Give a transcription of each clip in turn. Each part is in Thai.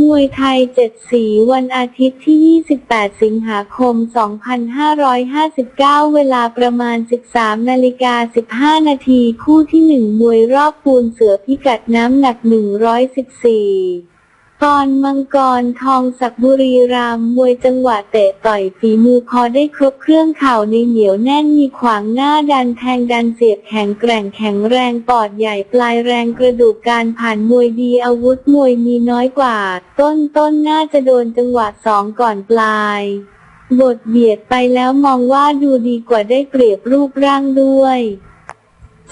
มวยไทยเจ็ดสีวันอาทิตย์ที่ 28 สิงหาคม 2559 เวลาประมาณ 13นาฬิกา15 นาที คู่ที่ 1 มวยรอบปูนเสือพิกัดน้ำหนัก 114 กรมังกรทองศักบุรีรัมย์มวยจังหวะเตะต่อยฝีมือพอได้ครบเครื่องเข่าในเหนียวแน่นมีขวางหน้าดันแทงดันเสียบแข็งแกร่งแข็งแรงปอดใหญ่ปลายแรงกระดูกการผ่านมวยดีอาวุธมวยมีน้อยกว่า ต้นต้นน่าจะโดนจังหวะสองก่อนปลายบทเบียดไปแล้วมองว่าดูดีกว่าได้เปรียบรูปร่างด้วย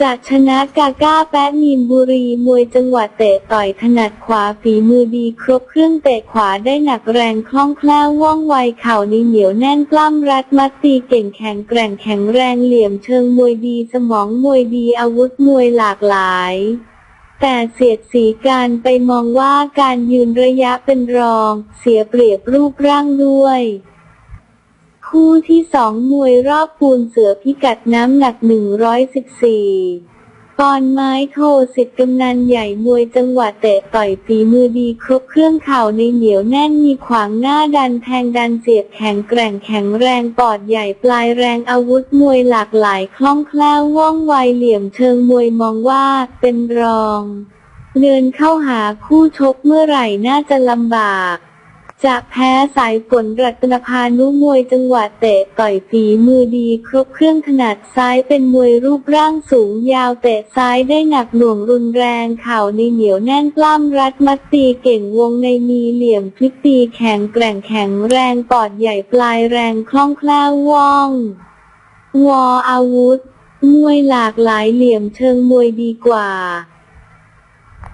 จากชนะกาก้าแป๊ะมีนบุรีมวยจังหวะเตะต่อยถนัดขวาฝีมือดีครบเครื่องเตะขวาได้หนักแรงคล่องแคล่วว่องไวเข่าในเหนียวแน่นกล้ามรัดมัดตีเก่งแข็งแกร่งแข็งแรงเหลี่ยมเชิงมวยดีสมองมวยดีอาวุธมวยหลากหลาย แต่เสียดสีการไปมองว่าการยืนระยะเป็นรอง เสียเปรียบรูปร่างด้วย คู่ที่สองมวยรอบปูนเสือพิกัดน้ำหนัก 114 ปอนไม้โทสิทธิ์กำนันใหญ่มวยจังหวะเตะต่อยฝีมือดีครบเครื่องเข่าในเหนียวแน่นมีขวางหน้าดันแทงดันเสียบแข็งแกร่งแข็งแรงปอดใหญ่ปลายแรงอาวุธมวยหลากหลายคล่องแคล่วว่องไวเหลี่ยมเชิงมวยมองว่าเป็นรอง เดินเข้าหาคู่ชกเมื่อไหร่น่าจะลำบาก จะแพ้สายฝนรัตนพานุมวยจังหวะเตะต่อยฝีมือดีครบเครื่องถนัดซ้ายเป็นมวยรูปร่างสูงยาวเตะซ้ายได้หนักหน่วงรุนแรงเข่าในเหนียวแน่นกล้ามรัดมัดตีเก่งวงในมีเหลี่ยมพลิกตีแข็งแกร่งแข็งแรงปอดใหญ่ปลายแรงคล่องแคล่วว่อง วออาวุธ มวยหลากหลายเหลี่ยมเชิงมวยดีกว่า